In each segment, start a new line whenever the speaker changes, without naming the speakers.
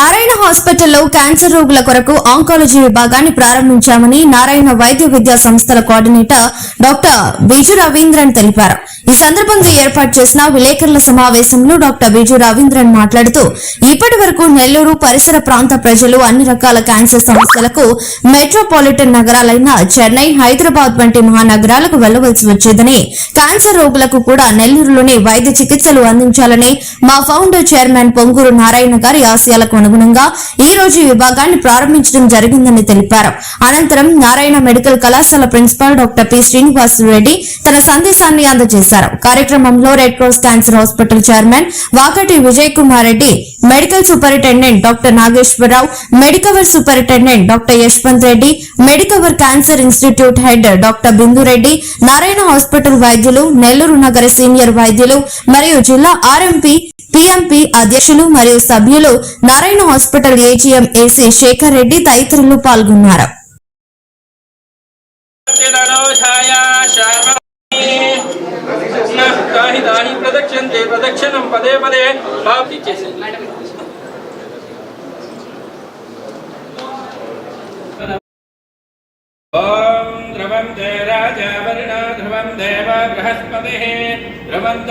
నారాయణ హాస్పిటల్లో క్యాన్సర్ రోగుల కొరకు ఆంకాలజీ విభాగాన్ని ప్రారంభించామని నారాయణ వైద్య విద్యా సంస్థల కోఆర్డినేటర్ డాక్టర్ బిజు రవీంద్రన్ తెలిపారు. ఈ సందర్భంగా ఏర్పాటు చేసిన విలేకరుల సమావేశంలో డాక్టర్ బిజు రవీంద్రన్ మాట్లాడుతూ ఇప్పటి వరకు నెల్లూరు పరిసర ప్రాంత ప్రజలు అన్ని రకాల క్యాన్సర్ సమస్యలకు మెట్రోపాలిటన్ నగరాలైన చెన్నై హైదరాబాద్ వంటి మహానగరాలకు వెళ్ళవలసి వచ్చేదని క్యాన్సర్ రోగులకు కూడా నెల్లూరులోనే వైద్య చికిత్సలు అందించాలని మా ఫౌండర్ చైర్మన్ పొంగూరు నారాయణ గారి ఆశయాలకు అనుగుణంగా ఈ రోజు విభాగాన్ని ప్రారంభించడం జరిగిందని తెలిపారు. అనంతరం నారాయణ మెడికల్ కళాశాల principal doctor P Srinivas Reddy తన సందేశాన్ని అందజేశారు. కార్యక్రమంలో red cross cancer hospital chairman Vakati Vijay Kumar Reddy medical superintendent doctor Nageswararao Medicover superintendent doctor Yashwant Reddy Medicover cancer institute head doctor Bindu Reddy Narayana hospital వైద్యులు నెల్లూరు నగర senior వైద్యులు మరియు జిల్లా RMP PMP అధ్యక్షులు మరియు సభ్యులు Narayana hospital AGM A C Shekar Reddy తదితరులు పాల్గొన్నారు
దాని దాని ప్రదక్షిణే ప్రదక్షిణం పదే పదే బాబు ఇచ్చేసి ఓం ధ్రువం తే రాజా వరుణ ధ్రువం దేవ బృహస్పతిః ధ్రువంత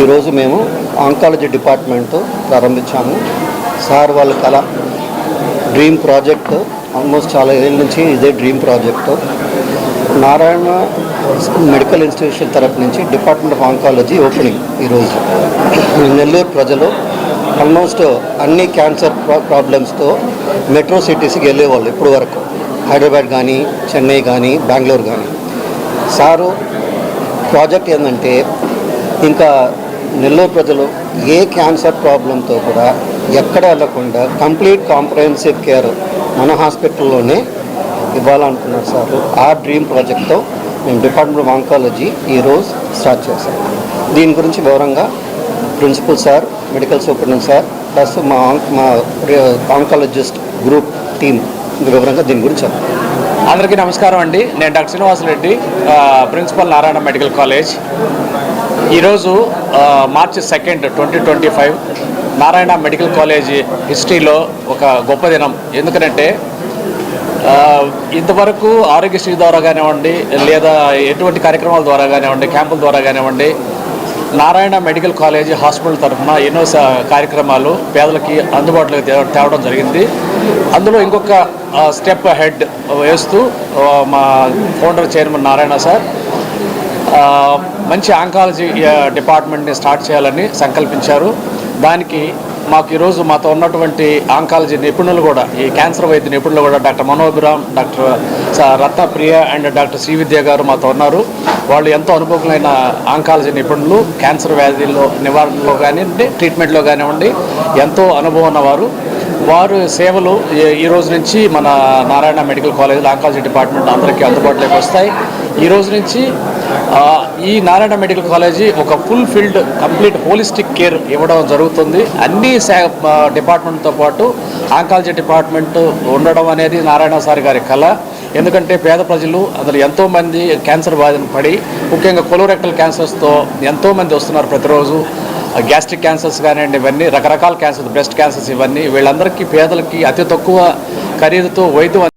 ఈరోజు మేము ఆంకాలజీ డిపార్ట్మెంట్తో ప్రారంభించాము. సార్ వాళ్ళ కళ డ్రీమ్ ప్రాజెక్ట్ ఆల్మోస్ట్ చాలా ఏళ్ళ నుంచి ఇదే dream project. Narayana medical institution తరపు నుంచి డిపార్ట్మెంట్ ఆఫ్ ఆంకాలజీ ఓపెనింగ్ ఈరోజు. నెల్లూరు ప్రజలు ఆల్మోస్ట్ అన్ని క్యాన్సర్ ప్రాబ్లమ్స్తో మెట్రో సిటీస్కి వెళ్ళేవాళ్ళు ఇప్పుడు వరకు. హైదరాబాద్ కానీ చెన్నై కానీ బెంగళూరు కానీ సారు ప్రాజెక్ట్ ఏంటంటే ఇంకా నెల్లూరు ప్రజలు ఏ క్యాన్సర్ ప్రాబ్లంతో కూడా ఎక్కడ వెళ్ళకుండా కంప్లీట్ కాంప్రహెన్సివ్ కేర్ మన హాస్పిటల్లోనే ఇవ్వాలనుకున్నారు సార్. ఆ డ్రీమ్ ప్రాజెక్ట్తో మేము డిపార్ట్మెంట్ ఆఫ్ ఆంకాలజీ ఈరోజు స్టార్ట్ చేశాం. దీని గురించి వివరంగా principal sir medical superintendent sir plus మా మా ఆంకాలజిస్ట్ గ్రూప్ టీం వివరంగా దీని గురించి చెప్తాం
అందరికీ నమస్కారం అండి. నేను doctor Srinivasareddy Reddy principal Narayana medical college. ఈరోజు March second twenty twenty five Narayana medical college హిస్టరీలో ఒక గొప్ప దినం. ఎందుకంటే ఇంతవరకు ఆరోగ్యశ్రీ ద్వారా కానివ్వండి లేదా ఎటువంటి కార్యక్రమాల ద్వారా కానివ్వండి క్యాంపుల ద్వారా కానివ్వండి నారాయణ మెడికల్ కాలేజ్ హాస్పిటల్ తరఫున ఎన్నో కార్యక్రమాలు పేదలకి అందుబాటులోకి తేవడం జరిగింది. అందులో ఇంకొక స్టెప్ హెడ్ వేస్తూ మా ఫౌండర్ చైర్మన్ నారాయణ సార్ మంచి ఆంకాలజీ డిపార్ట్మెంట్ని స్టార్ట్ చేయాలని సంకల్పించారు. దానికి మాకు ఈరోజు మాతో ఉన్నటువంటి ఆంకాలజీ నిపుణులు కూడా ఈ క్యాన్సర్ వైద్య నిపుణులు కూడా డాక్టర్ మనోభిరామ్ డాక్టర్ స- రత్నప్రియ అండ్ డాక్టర్ శ్రీవిద్య గారు మాతో ఉన్నారు. వాళ్ళు ఎంతో అనుభవమైన ఆంకాలజీ నిపుణులు క్యాన్సర్ వ్యాధిలో నివారణలో కానివ్వండి ట్రీట్మెంట్లో కానివ్వండి ఎంతో అనుభవం ఉన్నవారు. వారు సేవలు ఈ- ఈ రోజు నుంచి మన Narayana medical college oncology department అందరికీ అందుబాటులోకి వస్తాయి. ఈ రోజు నుంచి ఈ నారాయణ మెడికల్ కాలేజీ ఒక full field complete holistic care ఇవ్వడం జరుగుతుంది. అన్ని డిపార్ట్మెంట్తో పాటు ఆంకాలజీ డిపార్ట్మెంట్ ఉండడం అనేది నారాయణ సార్ గారి కళ. ఎందుకంటే పేద ప్రజలు అందులో ఎంతోమంది క్యాన్సర్ బాధను పడి ముఖ్యంగా కొలోరెక్టల్ క్యాన్సర్స్తో ఎంతోమంది వస్తున్నారు ప్రతిరోజు. గ్యాస్ట్రిక్ క్యాన్సర్స్ కానివ్వండి ఇవన్నీ రకరకాల క్యాన్సర్ బ్రెస్ట్ క్యాన్సర్స్ ఇవన్నీ వీళ్ళందరికీ పేదలకి అతి తక్కువ ఖరీదుతో వైద్యం